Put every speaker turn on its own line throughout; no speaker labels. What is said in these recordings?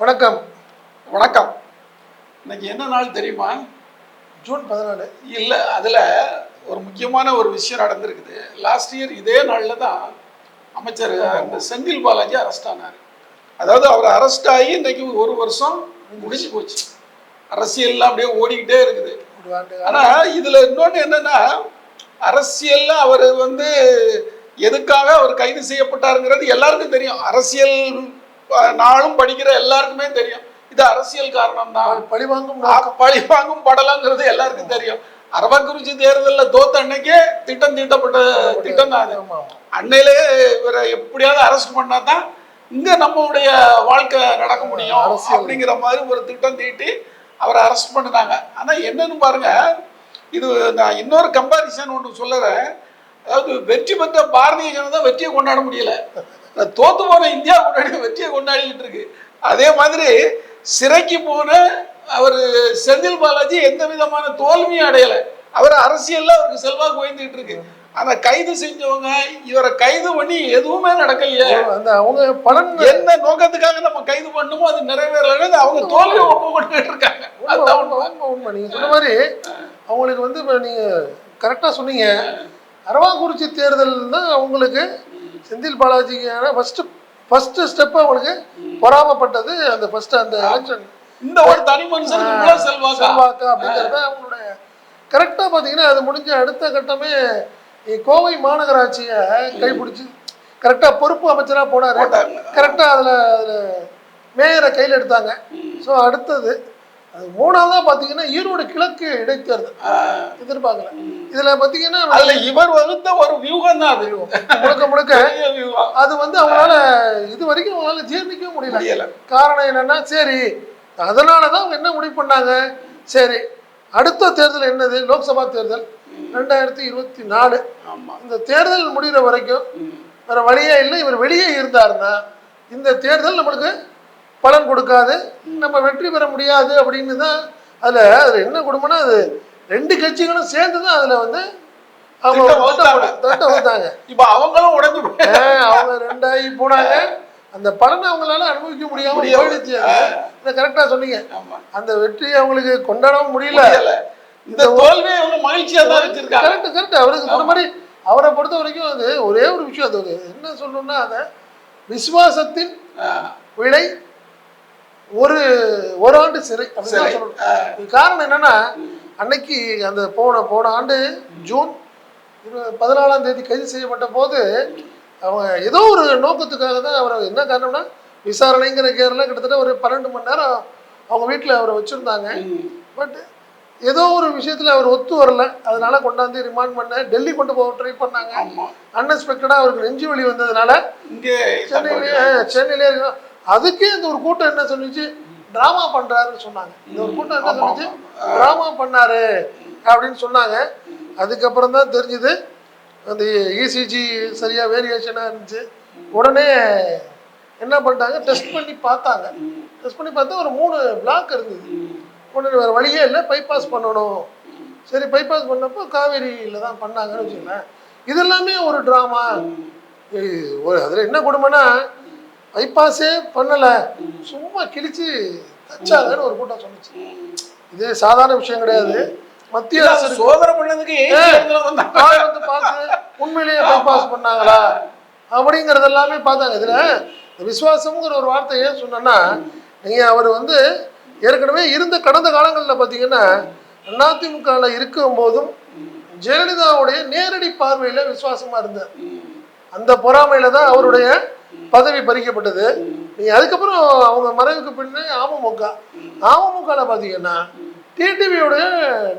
வணக்கம்.
வணக்கம். இன்னைக்கு என்ன நாள் தெரியுமா?
ஜூன் பதினாலு.
இல்லை அதில் ஒரு முக்கியமான ஒரு விஷயம் நடந்திருக்குது. லாஸ்ட் இயர் இதே நாளில் தான் அமைச்சர் இந்த செந்தில் பாலாஜி அரெஸ்ட் ஆனார். அதாவது அவர் அரெஸ்ட் ஆகி இன்னைக்கு ஒரு வருஷம் முடிஞ்சு போச்சு. அரசியல்லாம் அப்படியே ஓடிக்கிட்டே இருக்குது. ஆனால் இதில் இன்னொன்று என்னன்னா அரசியலில் அவர் வந்து எதுக்காக அவர் கைது செய்யப்பட்டாருங்கிறது எல்லாருக்கும் தெரியும். அரசியல் நாளும் படிக்கிற எல்லாருக்குமே தெரியும். இது அரசியல் காரணம் தான்
பழிவாங்கும் நோக்கம்.
பழி வாங்கும் படலங்கிறது எல்லாருக்கும் தெரியும். அரவக்குறிச்சி தேர்தலில் தோத்த அன்னைக்கே திட்டம் தீட்டப்பட்ட திட்டம் தான் அது. அன்னையிலே இவரை எப்படியாவது அரெஸ்ட் பண்ணா தான் இங்க நம்மளுடைய வாழ்க்கை நடக்க முடியும். அப்படிங்கிற மாதிரி ஒரு திட்டம் தீட்டி அவரை அரெஸ்ட் பண்ணினாங்க ஆனா என்னன்னு பாருங்க இது நான் இன்னொரு கம்பாரிசன் ஒன்று சொல்லுறேன். அதாவது வெற்றி பெற்ற பாரதிய ஜனதா வெற்றியை கொண்டாட முடியல. தோத்து போன இந்தியா கொண்டாடி வெற்றியை கொண்டாடிக்கிட்டு இருக்கு. அதே மாதிரி சிறைக்கு போன அவர் செந்தில் பாலாஜி எந்த விதமான தோல்வியும் அடையல. அவர் அரசியல்ல அவருக்கு செல்வாக்கு உயர்ந்துகிட்டு இருக்கு. ஆனா கைது செஞ்சவங்க இவரை கைது பண்ணி எதுவுமே நடக்கலையே.
அந்த அவங்க பலன்
எந்த நோக்கத்துக்காக நம்ம கைது பண்ணணுமோ அது நிறைவேறலன்னு அவங்க தோல்வி ஒப்புக்கொண்டு இருக்காங்க.
உண்மை. நீங்க சொன்ன மாதிரி அவங்களுக்கு வந்து இப்ப நீங்க கரெக்டா சொன்னீங்க. அரவாக்குறிச்சி தேர்தல் தான் அவங்களுக்கு செந்தில் பாலாஜிக்கான ஃபர்ஸ்ட் ஃபர்ஸ்ட் ஸ்டெப் அவங்களுக்கு பொறாமப்பட்டது. அந்த ஃபர்ஸ்ட் அந்த எலெக்ஷன்
இந்த ஒரு தனி மனுஷனுக்கு இவ்வளவு செல்வாக்கா?
செல்வாக்கா அப்படிங்கிறத அவங்களுடைய கரெக்டா பாத்தீங்கன்னா அது முடிஞ்ச அடுத்த கட்டமே கோவை மாநகராட்சியை கைப்பிடிச்சு கரெக்டா பொறுப்பு அமைச்சரா போனாரு.
போட்டாங்க.
கரெக்டா அதுல அதுல மேயரை கையில் எடுத்தாங்க. ஸோ அடுத்தது அது மூணாவதா பாத்தீங்கன்னா ஈரோடு கிழக்கு இடைத்தேர்தல். எதிர்பார்க்கல. இதுல பாத்தீங்கன்னா
அதுல இவர் வகுத்த ஒரு வியூகம் தான் அது.
முழுக்க முழுக்க. அது வந்து அவங்களால இது வரைக்கும் அவங்களால ஜீர்ணிக்க முடியல. காரணம் என்னன்னா சரி அதனால தான் அவங்க என்ன முடிவு பண்ணாங்க? சரி அடுத்த தேர்தல் என்னது? லோக்சபா தேர்தல் ரெண்டாயிரத்தி இருபத்தி நாலு. இந்த தேர்தல் முடிகிற வரைக்கும். வேற வழியே இல்லை. இவர் வெளியே இருந்தாருன்னா இந்த தேர்தல் நம்மளுக்கு பலன் கொடுக்காது. நம்ம வெற்றி பெற முடியாது அப்படின்னு தான் அதில் அதில் என்ன கொடுமைன்னா அது ரெண்டு கட்சிகளும் சேர்ந்து தான் அதில் வந்து அவங்க
திட்டம்
வந்தாங்க
இப்ப அவங்களும் உடைஞ்சு
அவங்க ரெண்டாகி போனாங்க. அந்த பலனை அவங்களால அனுபவிக்க முடியாம. போயிடுச்சு. அது கரெக்டா சொன்னீங்க. அந்த வெற்றி அவங்களுக்கு கொண்டாடவும் முடியல.
இந்த தோல்வியை அவங்க மகிழ்ச்சியா தான் வச்சிருக்காங்க.
கரெக்ட் கரெக்ட் அவருக்கு சொன்ன மாதிரி அவரை பொறுத்த வரைக்கும் அது ஒரே ஒரு விஷயம். அது என்ன சொல்லணும்னா அதை விசுவாசத்தின் விலை ஒரு ஒரு ஆண்டு சிறை அப்படின்னு காரணம் என்னன்னா அன்னைக்கு அந்த போன போன ஆண்டு ஜூன் பதினாலாம் தேதி கைது செய்யப்பட்ட போது அவங்க ஏதோ ஒரு நோக்கத்துக்காக தான் அவரை என்ன காரணம்னா விசாரணைங்கிற கேரில் கிட்டத்தட்ட ஒரு பன்னெண்டு மணி நேரம் அவங்க வீட்டில் அவரை வச்சுருந்தாங்க. பட் ஏதோ ஒரு விஷயத்தில் அவர் ஒத்து வரல. அதனால கொண்டாந்து ரிமாண்ட் பண்ண டெல்லி கொண்டு போக ட்ரை பண்ணாங்க. அன்எக்ஸ்பெக்டடாக அவருக்கு நெஞ்சு வலி வந்ததுனால
இங்கே
சென்னையிலேயே சென்னையிலே இருக்கோம் அதுக்கே இந்த ஒரு கூட்டம் என்ன சொன்னுச்சு டிராமா பண்றாருன்னு சொன்னாங்க. இந்த ஒரு கூட்டம் என்ன சொன்னுச்சு டிராமா பண்ணாரு அப்படின்னு சொன்னாங்க. அதுக்கப்புறம் தான் தெரிஞ்சுது அந்த இசிஜி சரியா வேரியேஷனா இருந்துச்சு. உடனே என்ன பண்ணிட்டாங்க? டெஸ்ட் பண்ணி பார்த்தாங்க. டெஸ்ட் பண்ணி பார்த்தா ஒரு மூணு பிளாக் இருந்தது. உடனே வேற வழியே இல்லை. பைபாஸ் பண்ணணும். சரி பைபாஸ் பண்ணப்போ காவேரியில் தான் பண்ணாங்கன்னு வச்சுக்கோங்களேன். இது எல்லாமே ஒரு ட்ராமா ஒரு அதில் என்ன கொடுமைன்னா பைபாஸே பண்ணலை. சும்மா கிழிச்சு தச்சாங்கன்னு ஒரு கூட்டம் சொன்னுச்சு. இது சாதாரண விஷயம் கிடையாது. மத்திய அரசு
சோதனை பண்ணதுக்கு
வந்து பார்த்து உண்மையிலேயே பைபாஸ் பண்ணாங்களா? அப்படிங்கிறது எல்லாமே பார்த்தாங்க. இதுல விசுவாசம்ங்கிற ஒரு வார்த்தை ஏன் சொன்னேன்னா நீங்க அவர் வந்து ஏற்கனவே இருந்த கடந்த காலங்களில் பார்த்தீங்கன்னா அதிமுகவில் இருக்கும் போதும் ஜெயலலிதாவுடைய நேரடி பார்வையில விசுவாசமா இருந்தார். அந்த பொறாமையில தான் அவருடைய பதவி பறிக்கப்பட்டது. நீங்க அதுக்கப்புறம் அவங்க மறைவுக்கு பின்னே அமமுக. அமமுகல பார்த்தீங்கன்னா டிடிவியோடைய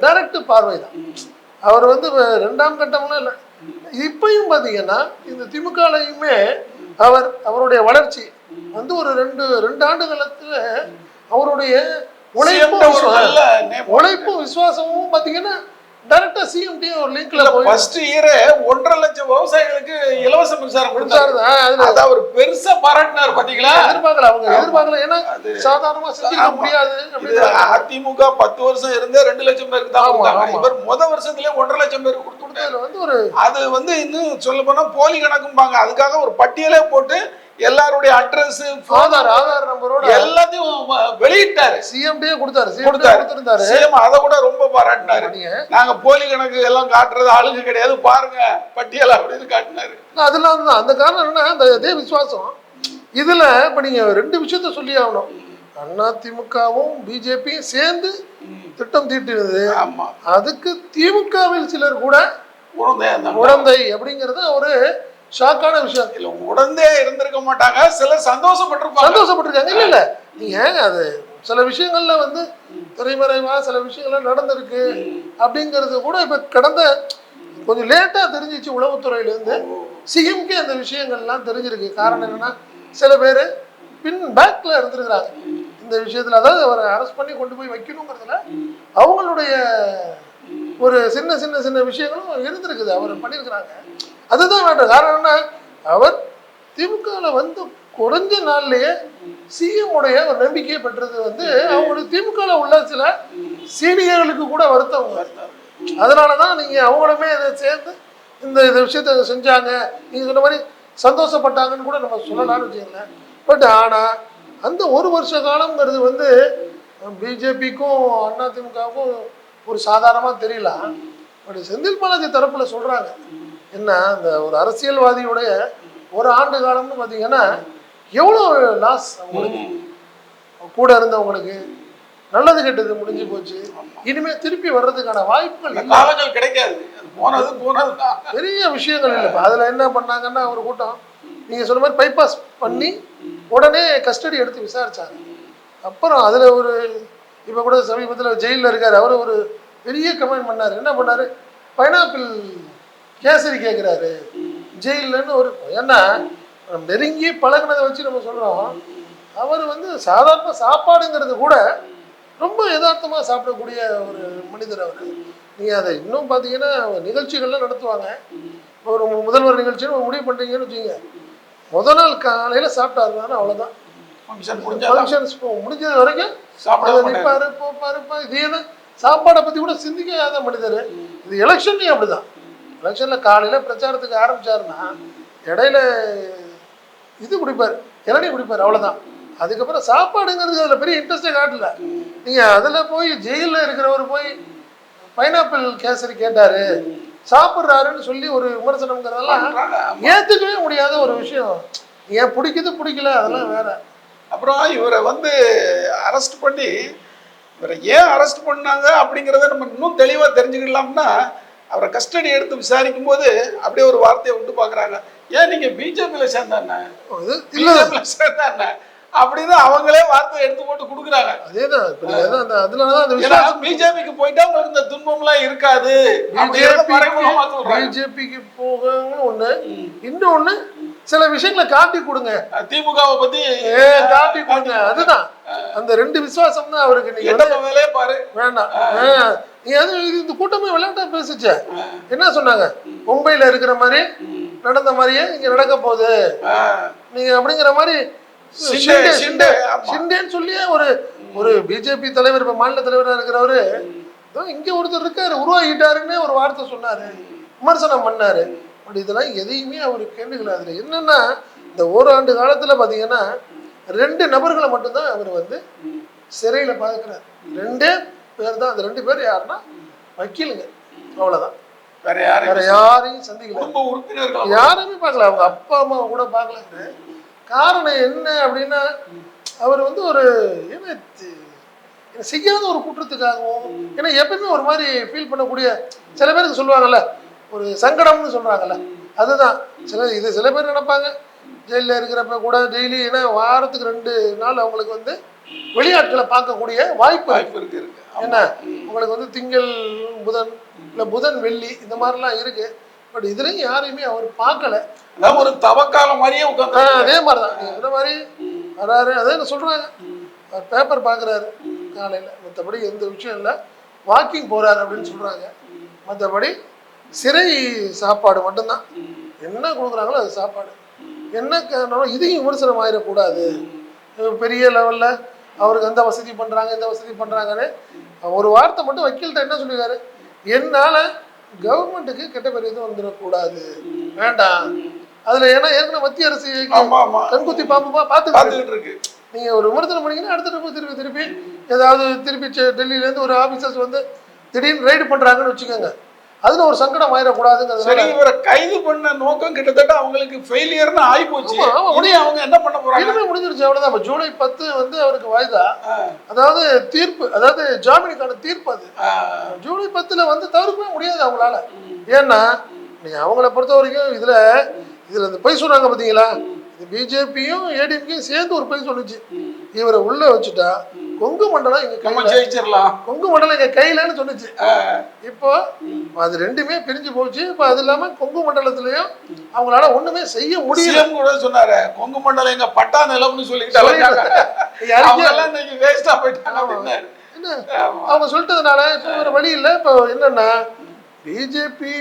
டைரக்ட் பார்வை தான். அவர் வந்து ரெண்டாம் கட்டம்லாம் இல்லை. இப்பயும் பார்த்தீங்கன்னா இந்த திமுகலையுமே அவர் அவருடைய வளர்ச்சி வந்து ஒரு ரெண்டு ரெண்டு ஆண்டு காலத்துல அவருடைய உழைப்பும். உழைப்பும் விசுவாசமும் பார்த்தீங்கன்னா டைரக்டா சிஎம்டி ஒரு லிங்க்ல
ஃபர்ஸ்ட் இயரே ஒன்றரை லட்சம் விவசாயிகளுக்கு இலவச மின்சாரம் கொடுத்தாரு அது அவர் பெருசா பாராட்டினார் பாத்தீங்களா?
எதிர்பார்க்கல அவங்க எதிர்பார்க்கல. ஏன்னா சாதாரணமா செஞ்சுக்க. முடியாது
அதிமுக பத்து வருஷம் இருந்தே ரெண்டு லட்சம் பேருக்கு தான். இவர் முத வருஷத்துலயே ஒன்றரை லட்சம் பேருக்கு
அதுல வந்து ஒரு
அது வந்து இன்னும் சொல்ல போனா போலி கணக்கும்பாங்க. அதுக்காக ஒரு பட்டியலே போட்டு எல்லாருடைய அட்ரஸ்
ஆதார் ஆதார் நம்பரோட
எல்லாத்தையும் வெளியிட்டாரு.
சிஎம்டியே கொடுத்தாரு.
கொடுத்தாரு.
கொடுத்திருந்தாரு.
சிஎம் அதை கூட ரொம்ப பாராட்டினாரு.
நீங்க
நாங்க போலி கணக்கு எல்லாம் காட்டுறது ஆளுங்க கிடையாது. பாருங்க பட்டியல் அப்படின்னு காட்டினாரு.
அதெல்லாம் தான். அந்த காரணம் என்னன்னா அந்த அதே விசுவாசம். இதுல இப்ப நீங்க ரெண்டு விஷயத்த சொல்லி ஆகணும். அதிமுகவும் பிஜேபியும் சேர்ந்து திட்டம் தீட்டினது. அதுக்கு திமுகவில் சிலர் கூட
உடந்தே
குழந்தை அப்படிங்கிறது ஒரு ஷாக்கான விஷயம்.
இல்ல உடந்தே இருந்திருக்க மாட்டாங்க. சிலர் சந்தோஷப்பட்டிருப்பாங்க.
சந்தோஷப்பட்டிருக்காங்க. இல்ல இல்ல. நீங்க அது? சில விஷயங்கள்ல வந்து திரைமறைவா சில விஷயங்கள்லாம் நடந்திருக்கு அப்படிங்கிறது கூட இப்ப கடந்த கொஞ்சம் லேட்டா தெரிஞ்சிச்சு உளவுத்துறையில இருந்து சிஎம்கே அந்த விஷயங்கள்லாம் தெரிஞ்சிருக்கு. காரணம் என்னன்னா சில பேர் பின் பேக்ல இருந்திருக்கிறாங்க. இந்த விஷயத்துல அதாவது அவரை அரெஸ்ட் பண்ணி கொண்டு போய் வைக்கணுங்கிறதுல அவங்களுடைய ஒரு சின்ன சின்ன சின்ன விஷயங்களும் இருந்திருக்குது. அவர் பண்ணியிருக்கிறாங்க. அதுதான் வேண்டாம். காரணம் என்ன? அவர் திமுகவில் வந்து குறைஞ்ச நாள்லயே சிஎம் உடைய ஒரு நம்பிக்கையை பெற்றது வந்து அவங்களுக்கு திமுகவில் உள்ள சில சீனியர்களுக்கு கூட வருத்தம். அதனால தான் நீங்கள் அவங்களுமே இதை சேர்ந்து இந்த இந்த விஷயத்த செஞ்சாங்க. நீங்கள் சொன்ன மாதிரி சந்தோஷப்பட்டாங்கன்னு கூட நம்ம சொல்லலாம்னு வச்சுக்கோங்களேன். பட் ஆனால் அந்த ஒரு வருஷ காலம்ங்கிறது வந்து பிஜேபிக்கும் அதிமுகவுக்கும் ஒரு சாதாரணமாக தெரியல. பட் செந்தில் பாலாஜி தரப்பில் சொல்கிறாங்க என்ன அந்த ஒரு அரசியல்வாதியுடைய ஒரு ஆண்டு காலம்னு பார்த்தீங்கன்னா எவ்வளோ லாஸ் அவங்களுக்கு? கூட இருந்தவங்களுக்கு. நல்லது கெட்டது முடிஞ்சு போச்சு. இனிமே திருப்பி வர்றதுக்கான வாய்ப்புகள்
இந்த. காலங்கள் கிடைக்காது. போனது போனதுதான்
பெரிய விஷயங்கள் இல்லை. இப்போ அதில் என்ன பண்ணாங்கன்னா ஒரு கூட்டம். நீங்கள் சொன்ன மாதிரி பைபாஸ் பண்ணி உடனே கஸ்டடி எடுத்து விசாரிச்சாங்க. அப்புறம் அதில் ஒரு இப்போ கூட சமீபத்தில் ஜெயிலில் இருக்கார். அவர் ஒரு பெரிய கமெண்ட் பண்ணார். என்ன பண்ணார்? பைனாப்பிள் கேசரி கேட்குறாரு ஜெயிலன்னு ஒரு ஏன்னா நம்ம நெருங்கி பழகுனதை வச்சு நம்ம சொல்கிறோம் அவர் வந்து சாதாரண சாப்பாடுங்கிறது கூட ரொம்ப யதார்த்தமாக சாப்பிடக்கூடிய ஒரு மனிதர் அவர். நீங்கள் அதை இன்னும் பார்த்தீங்கன்னா நிகழ்ச்சிகள்லாம் நடத்துவாங்க. ஒரு முதல்வர் நிகழ்ச்சின்னு முடிவு பண்ணுறீங்கன்னு வச்சுக்கோங்க. முத நாள் காலையில் சாப்பிட்டாருனாலும் அவ்வளோதான்
ஃபங்க்ஷன்
முடிஞ்சது வரைக்கும்
சாப்பிட.
நிற்பாரு போப்பாரு பா- இதே தான் சாப்பாடை பற்றி கூட சிந்திக்காத மனிதர். இது எலெக்ஷன்லையும் அப்படிதான். எலெக்ஷனில் காலையில் பிரச்சாரத்துக்கு ஆரம்பிச்சாருன்னா இடையில இது குடிப்பார் இளநீ குடிப்பார் அவ்வளோதான் அதுக்கப்புறம் சாப்பாடுங்கிறது அதில் பெரிய இன்ட்ரெஸ்டே காட்டல. நீங்கள் அதில் போய் ஜெயிலில் இருக்கிறவர் போய் பைனாப்பிள் கேசரி கேட்டாரு சாப்பிட்றாருன்னு சொல்லி ஒரு விமர்சனம்ங்கிறதெல்லாம். ஏற்றுக்கவே முடியாத ஒரு விஷயம். ஏன் பிடிக்குது பிடிக்கல அதெல்லாம் வேற.
அப்புறம் இவரை வந்து அரெஸ்ட் பண்ணி இவரை ஏன் அரெஸ்ட் பண்ணாங்க அப்படிங்கிறத நம்ம இன்னும் தெளிவாக தெரிஞ்சுக்கலாம்னா அவரை கஸ்டடி எடுத்து விசாரிக்கும் போது அப்படியே ஒரு வார்த்தையை விட்டு பார்க்குறாங்க. ஏன் நீங்கள் பிஜேபியில் சேர்ந்தாண்ணே பிஜேபியில் சேர்ந்தாண்ணே அப்படின்னு அவங்களே வார்த்தை எடுத்து போட்டு கொடுக்குறாங்க.
அதேதான்
பிஜேபிக்கு போயிட்டா உங்களுக்கு இந்த துன்பம்லாம் இருக்காது.
பிஜேபிக்கு போகணும் ஒண்ணு. இன்னொன்னு சில விஷயங்களை காட்டி கொடுங்க.
திமுகவை பத்தி
காட்டி கொடுங்க. அதுதான். அந்த ரெண்டு விசுவாசம் தான் அவருக்கு. நீங்க
எந்த வேலையே பாரு.
வேண்டாம். நீ இந்த கூட்டமே விளையாட்டா பேசுச்சே? என்ன சொன்னாங்க? மும்பையில இருக்கிற மாதிரி நடந்த மாதிரியே இங்க நடக்க போகுது. நீங்க அப்படிங்கிற மாதிரி. ஷிண்டேன்னு சொல்லியே ஒரு ஒரு பிஜேபி தலைவர் இப்ப மாநில தலைவரா இருக்கிறவரு இங்க ஒருத்தர் இருக்காரு உருவாகிட்டாருன்னே ஒரு வார்த்தை சொன்னாரு விமர்சனம் பண்ணாரு. பட் இதெல்லாம் எதையுமே அவர் கேண்டுக்கல அதுல. என்னன்னா இந்த ஓராண்டு காலத்துல பாத்தீங்கன்னா ரெண்டு நபர்களை மட்டும்தான் அவர் வந்து சிறையில பார்க்கிறார் ரெண்டே பேர் தான் அந்த ரெண்டு பேர் யாருன்னா வக்கீலுங்க. அவ்வளவுதான்.
வேற யாரும்
வேற யாரையும் சந்திக்கல. யாருமே பார்க்கல. அவங்க அப்பா அம்மா கூட பார்க்கலங்க காரணம் என்ன அப்படின்னா அவர் வந்து ஒரு என்ன செய்யாத ஒரு குற்றத்துக்காகவும் ஏன்னா எப்பயுமே ஒரு மாதிரி ஃபீல் பண்ணக்கூடிய சில பேருக்கு சொல்லுவாங்கல்ல ஒரு சங்கடம்னு சொல்றாங்கல்ல அதுதான். சில இது சில பேர் நினைப்பாங்க ஜெயிலில் இருக்கிறப்ப கூட டெய்லி ஏன்னா வாரத்துக்கு ரெண்டு நாள் அவங்களுக்கு வந்து வெளியாட்களை பார்க்கக்கூடிய வாய்ப்பு.
வாய்ப்பு இருக்கு. இருக்கு ஆமா.
என்ன? உங்களுக்கு வந்து திங்கள் புதன் இல்லை புதன் வெள்ளி இந்த மாதிரிலாம் இருக்கு. பட் இதுலையும் யாரையுமே அவர் பார்க்கல.
அதான் ஒரு தவக்காலம் மாதிரியே உட்காந்து
அதே மாதிரி தான் நீங்கள் சொன்ன மாதிரி வராரு. அதே சொல்கிறாங்க அவர் பேப்பர் பார்க்குறாரு காலையில். மற்றபடி எந்த விஷயம் இல்லை. வாக்கிங் போகிறாரு அப்படின்னு சொல்கிறாங்க மற்றபடி சிறை சாப்பாடு மட்டும்தான். என்ன கொடுக்குறாங்களோ அது சாப்பாடு. என்ன காரணம் இதையும் விமர்சனம் ஆயிடக்கூடாது. பெரிய லெவலில் அவருக்கு அந்த வசதி பண்ணுறாங்க இந்த வசதி பண்ணுறாங்கன்னு ஒரு வார்த்தை மட்டும் வக்கீல்கிட்ட என்ன சொல்லியிருக்காரு என்னால் கவர்மெண்ட்டுக்கு கெட்ட பேர் எதுவும் வந்துடக்கூடாது. வேண்டாம். அதில் ஏன்னா ஏற்கனவே மத்திய அரசு கண்குத்தி பாம்புமா பார்த்துக்கிட்டு
இருக்கு.
நீங்கள் ஒரு விமர்சனம் பண்ணீங்கன்னா அடுத்த தடவை திருப்பி திருப்பி ஏதாவது திருப்பி டெல்லியிலேருந்து ஒரு ஆஃபீஸர்ஸ் வந்து திடீர்னு ரைடு பண்ணுறாங்கன்னு வச்சுக்கோங்க. அதில் ஒரு சங்கடம்
சரி
ஆயிடக்கூடாதுங்கிறதுனால
இவரை கைது பண்ண நோக்கம் கிட்டத்தட்ட அவங்களுக்கு ஃபெயிலியர்னு ஆகி போச்சு இனி அவங்க என்ன பண்ண போறாங்க?
இனிமே முடிஞ்சிருச்சு அவ்வளோதான் இப்போ ஜூலை பத்து வந்து அவருக்கு வாய்தா? அதாவது தீர்ப்பு அதாவது ஜாமீனுக்கான தீர்ப்பு அது. ஜூலை பத்துல வந்து தவிர்க்கவே முடியாது அவங்களால. ஏன்னா நீ அவங்கள பொறுத்த வரைக்கும் இதுல இதுல இந்த பொய் சொன்னாங்க பாத்தீங்களா? பிஜேபியும் ஏடிஎம்கேயும் சேர்ந்து ஒரு பொய் சொல்லுச்சு. இவரை உள்ள வச்சுட்டா கொங்கு மண்டலம் எங்க கையில
ஜெயிச்சிடலாம்.
கொங்கு மண்டலம் எங்க கையிலன்னு சொன்னுச்சு. இப்போ அது ரெண்டுமே பிரிஞ்சு போச்சு. இப்போ அது இல்லாம கொங்கு மண்டலத்திலயும் அவங்களால ஒண்ணுமே செய்ய முடியல.
கூட சொன்னாரு கொங்கு மண்டலம் எங்க பட்டா நிலம்னு சொல்லிக்கிட்டு அலைஞ்சாங்க.
நீங்க அறிக்கை-
அவங்க எல்லாம் இன்னைக்கு வேஸ்டா போயிட்டாங்க
அவங்க சொல்லிட்டதுனால இப்போ வேற வழி இல்லை. இப்போ என்னன்னா பிஜேபி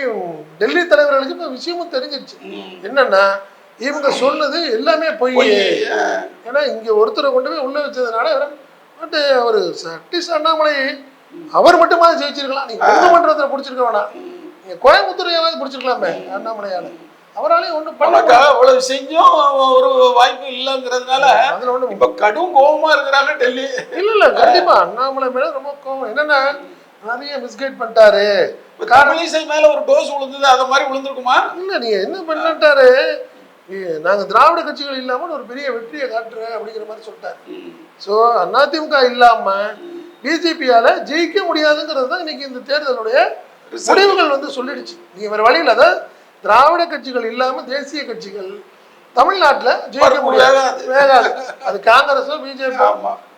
டெல்லி தலைவர்களுக்கு இப்போ விஷயமும் தெரிஞ்சிருச்சு. என்னன்னா இவங்க சொன்னது எல்லாமே பொய். ஏன்னா இங்க ஒருத்தரை கொண்டு போய் உள்ள வச்சதுனால பட் ஒரு அட்லீஸ்ட் அண்ணாமலை அவர் மட்டுமா ஜெயிச்சிருக்கலாம். நீங்க மண்டலத்தில் பிடிச்சிருக்க வேணாம். நீங்க கோயம்புத்தூரையாவது பிடிச்சிருக்கலாமே அண்ணாமலையால அவராலையும் ஒன்றும் பண்ண
உனக்கு அவ்வளவு செஞ்சும் ஒரு வாய்ப்பு இல்லைங்கிறதுனால
அதில் ஒன்றும்
இப்ப கடும் கோபமா இருக்கிறாங்க டெல்லி.
இல்ல இல்ல கண்டிப்பா. அண்ணாமலை மேல ரொம்ப கோவம். என்னன்னா நிறைய மிஸ்கைட் பண்ணிட்டாரு.
தமிழிசை மேல ஒரு டோஸ் விழுந்தது அத மாதிரி விழுந்திருக்குமா?
இல்ல நீங்க என்ன பண்ணிட்டாரு? இ- நாங்க திராவிட கட்சிகள் இல்லாம ஒரு பெரிய வெற்றியை காட்டுறேன் அப்படிங்கிற மாதிரி சொல்லிட்டாரு. ஸோ அதிமுக இல்லாம பிஜேபியால ஜெயிக்க முடியாதுங்கிறது தான் இன்னைக்கு இந்த தேர்தலுடைய முடிவுகள் வந்து சொல்லிடுச்சு. நீங்க வேற வழியில் அதாவது திராவிட கட்சிகள் இல்லாம தேசிய கட்சிகள் தமிழ்நாட்டுல ஜெயிக்க முடியாது.
வேகாது.
அது காங்கிரஸோ பிஜேபி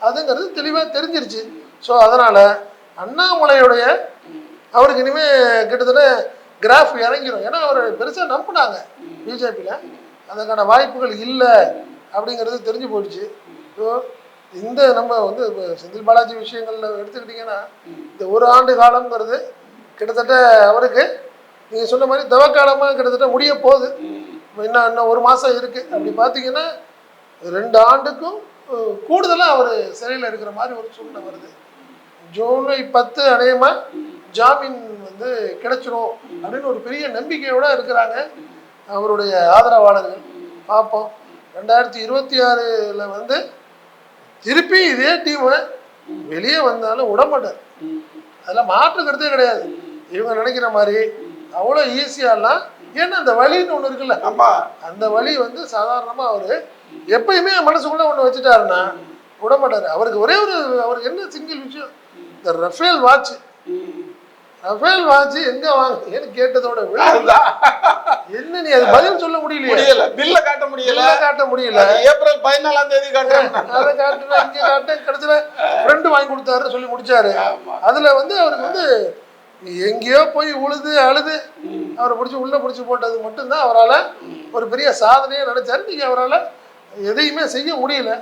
அதுங்கிறது தெளிவா தெரிஞ்சிருச்சு. ஸோ அதனால அண்ணாமலையுடைய அவருக்கு இனிமே கிட்டத்தட்ட கிராஃப் இறங்கிடும் ஏன்னா அவர் பெருசா நம்பினாங்க பிஜேபியில் அதற்கான வாய்ப்புகள் இல்லை அப்படிங்கிறது தெரிஞ்சு போயிடுச்சு. ஸோ இந்த நம்ம வந்து இப்போ செந்தில் பாலாஜி விஷயங்கள்ல எடுத்துக்கிட்டிங்கன்னா இந்த ஒரு ஆண்டு காலம்ங்கிறது கிட்டத்தட்ட அவருக்கு நீங்கள் சொன்ன மாதிரி தவக்காலமாக கிட்டத்தட்ட முடிய போகுது. இன்னும் இன்னும் ஒரு மாதம் இருக்குது அப்படி பார்த்தீங்கன்னா ரெண்டு ஆண்டுக்கும் கூடுதலாக அவர் சிறையில் இருக்கிற மாதிரி ஒரு சூழ்நிலை வருது. ஜூலை பத்து அநேகமா ஜாமீன் வந்து கிடைச்சிரும் அப்படின்னு ஒரு பெரிய நம்பிக்கையோட இருக்கிறாங்க. அவருடைய ஆதரவாளர்கள். பார்ப்போம். ரெண்டாயிரத்தி இருபத்தி ஆறுல வந்து திருப்பி இதே டீம் வெளியே வந்தாலும் விட மாட்டார். அதெல்லாம் மாற்று கருத்தே கிடையாது. இவங்க நினைக்கிற மாதிரி அவ்வளோ ஈஸியாலாம் ஏன்னா அந்த வலின்னு ஒன்று இருக்குல்ல.
ஆமா.
அந்த வழி வந்து சாதாரணமா அவரு எப்பயுமே மனசுக்குள்ள ஒண்ணு வச்சுட்டாருன்னா விட மாட்டாரு. அவருக்கு ஒரே ஒரு அவருக்கு என்ன சிங்கிள் விஷயம்? இந்த ரஃபேல் வாட்ச் ரஃபேல் வாட்ச் எங்க வாங்குறீங்கன்னு கேட்டதோட
அதுதான்
என்ன நீ அது பதில் சொல்ல முடியலையே?
முடியல. பில்ல காட்ட முடியல.
காட்ட முடியல.
ஏப்ரல் பதினாலாம் தேதி காட்டுறாங்க
அதை காட்டுனா இங்க காட்ட கடைசியில ஃப்ரெண்டு வாங்கி கொடுத்தாருன்னு சொல்லி முடிச்சாரு. அதுல வந்து அவருக்கு வந்து எங்கேயோ போய் உழுது அழுது அவரை பிடிச்சி உள்ள பிடிச்சி போட்டது மட்டும்தான் அவரால் ஒரு பெரிய சாதனையை நினைச்சாரு நீங்க அவரால் எதையுமே செய்ய முடியல.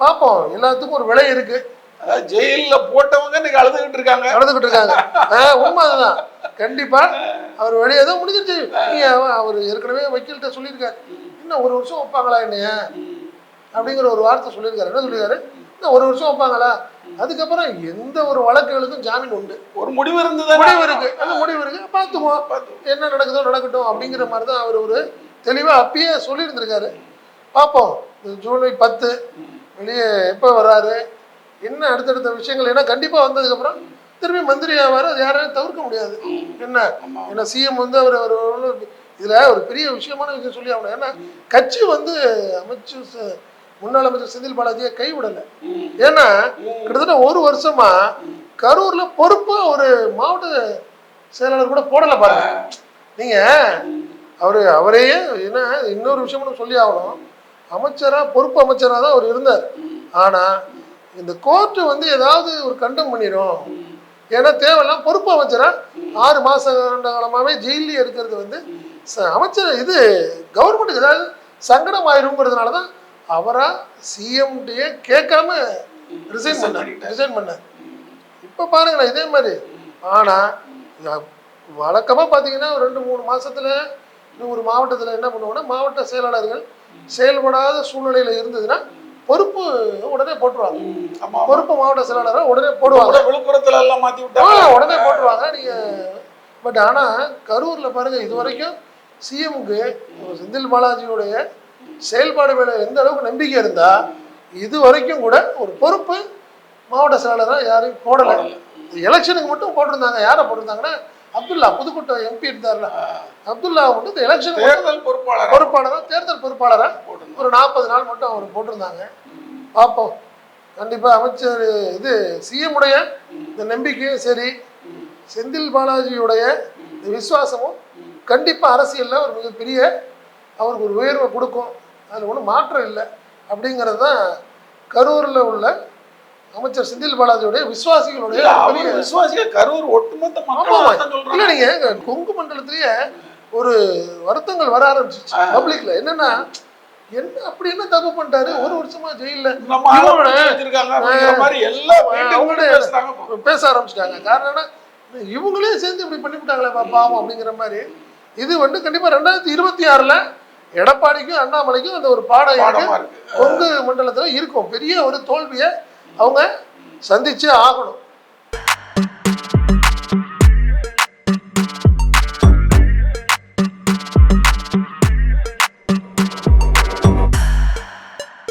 பார்ப்போம் எல்லாத்துக்கும் ஒரு விலை இருக்கு.
ஜெயில்ல போட்டவங்க இன்னைக்கு அழுதுகிட்டு இருக்காங்க.
நடந்துகிட்டு இருக்காங்க. உண்மை அதுதான். கண்டிப்பா அவர் வெளியே தான் முடிஞ்சிருச்சு. அவர் ஏற்கனவே வக்கீல்கிட்ட சொல்லியிருக்காரு. இன்னும் ஒரு வருஷம் வைப்பாங்களா என்னைய? அப்படிங்கிற ஒரு வார்த்தை சொல்லியிருக்காரு. என்ன சொல்லியிருக்காரு? இன்னும் ஒரு வருஷம் வைப்பாங்களா? அதுக்கப்புறம் எந்த ஒரு வழக்குகளுக்கும் ஜாமீன் உண்டு.
ஒரு முடிவு இருந்தது
முடிவு இருக்கு. அந்த முடிவு இருக்கு? பார்த்துக்குவோம். என்ன நடக்குதோ நடக்கட்டும் அப்படிங்கிற மாதிரி தான் அவர் ஒரு தெளிவா அப்பயே சொல்லியிருந்திருக்காரு. பார்ப்போம். ஜூலை பத்து வெளியே எப்போ வர்றாரு? என்ன அடுத்தடுத்த விஷயங்கள்? ஏன்னா கண்டிப்பா வந்ததுக்கப்புறம் திரும்பி மந்திரி ஆவார் அது யாரையும் தவிர்க்க முடியாது. என்ன? ஏன்னா சிஎம் வந்து அவர் அவர் இதுல ஒரு பெரிய விஷயமான விஷயம் சொல்லி ஆகணும். ஏன்னா கட்சி வந்து அமைச்சு ச- முன்னாள் அமைச்சர் செந்தில் பாலாஜியை கைவிடலை. ஏன்னா கிட்டத்தட்ட ஒரு வருஷமா கரூர்ல பொறுப்பா ஒரு மாவட்ட செயலாளர் கூட போடல பாருங்க. நீங்க அவரு அவரையே என்ன இன்னொரு விஷயம் சொல்லி ஆகணும். அமைச்சரா பொறுப்பு அமைச்சரா தான் அவர் இருந்தார். ஆனா இந்த கோர்ட்டு வந்து ஏதாவது ஒரு கண்டம் பண்ணிடும் ஏன்னா தேவையில்லாம் பொறுப்பு அமைச்சரா? ஆறு மாச காலமாவே ஜெயிலே இருக்கிறது வந்து அமைச்சர் இது கவர்மெண்ட்டுக்கு ஏதாவது சங்கடம் ஆயிருங்கிறதுனால தான் அவரா சிஎம்டியே கேட்காம ரிசைன் பண்ணார். ரிசைன் பண்ணார். இப்போ பாருங்களேன் இதே மாதிரி. ஆனால் வழக்கமாக பார்த்தீங்கன்னா ரெண்டு மூணு இன்னும் ஒரு மாவட்டத்தில் என்ன பண்ணுவோம்னா மாவட்ட செயலாளர்கள் செயல்படாத சூழ்நிலையில் இருந்ததுன்னா பொறுப்பு உடனே போட்டுருவாங்க. பொறுப்பு மாவட்ட செயலாளரை உடனே போடுவாங்க.
விழுப்புரத்துல எல்லாம் மாத்தி விட்டாங்க
உடனே போட்டுருவாங்க. நீங்க பட் ஆனா கரூர்ல பாருங்க இது வரைக்கும் சிஎம்க்கு செந்தில் பாலாஜியுடைய செயல்பாடு மேல எந்த அளவுக்கு நம்பிக்கை இருந்தா இது வரைக்கும் கூட ஒரு பொறுப்பு மாவட்ட செயலாளராக யாரையும் போடலை.
போடல.
எலெக்ஷனுக்கு மட்டும் போட்டிருந்தாங்க. யாரை போட்டிருந்தாங்கன்னா அப்துல்லா புதுக்கோட்டை எம்பி இருந்தார்ல அப்துல்லா மட்டும் இந்த எலெக்ஷன்
தேர்தல் பொறுப்பாளர்?
பொறுப்பாளராக தேர்தல் பொறுப்பாளராக. ஒரு நாற்பது நாள் மட்டும் அவர் போட்டிருந்தாங்க. பார்ப்போம் கண்டிப்பாக அமைச்சர் இது சிஎம் உடைய இந்த நம்பிக்கையும் சரி செந்தில் பாலாஜியுடைய இந்த விசுவாசமும் கண்டிப்பாக அரசியலில் ஒரு மிகப்பெரிய அவருக்கு ஒரு உயர்வை கொடுக்கும். அதில் ஒன்றும் மாற்றம் இல்லை. அப்படிங்கிறது தான் கரூரில் உள்ள அமைச்சர் செந்தில் பாலாஜியுடைய விசுவாசிகளுடைய
விசுவாசிகள் கரூர் ஒட்டுமொத்த
இல்ல நீங்க கொங்கு மண்டலத்திலேயே ஒரு வருத்தங்கள் வர ஆரம்பிச்சிச்சு. பப்ளிக்ல. என்னன்னா என்ன அப்படி என்ன தப்பு பண்ணிட்டாரு? ஒரு வருஷமா
இப்போ.
பேச ஆரம்பிச்சிட்டாங்க. காரணம் இவங்களே சேர்ந்து இப்படி பண்ணிவிட்டாங்களே பாவம் அப்படிங்கிற மாதிரி. இது வந்து கண்டிப்பா ரெண்டாயிரத்தி இருபத்தி ஆறுல எடப்பாடிக்கும் அண்ணாமலைக்கும் அந்த ஒரு பாடம் கொங்கு மண்டலத்துல இருக்கும். பெரிய ஒரு தோல்வியை அவங்க சந்திச்சே ஆகணும்.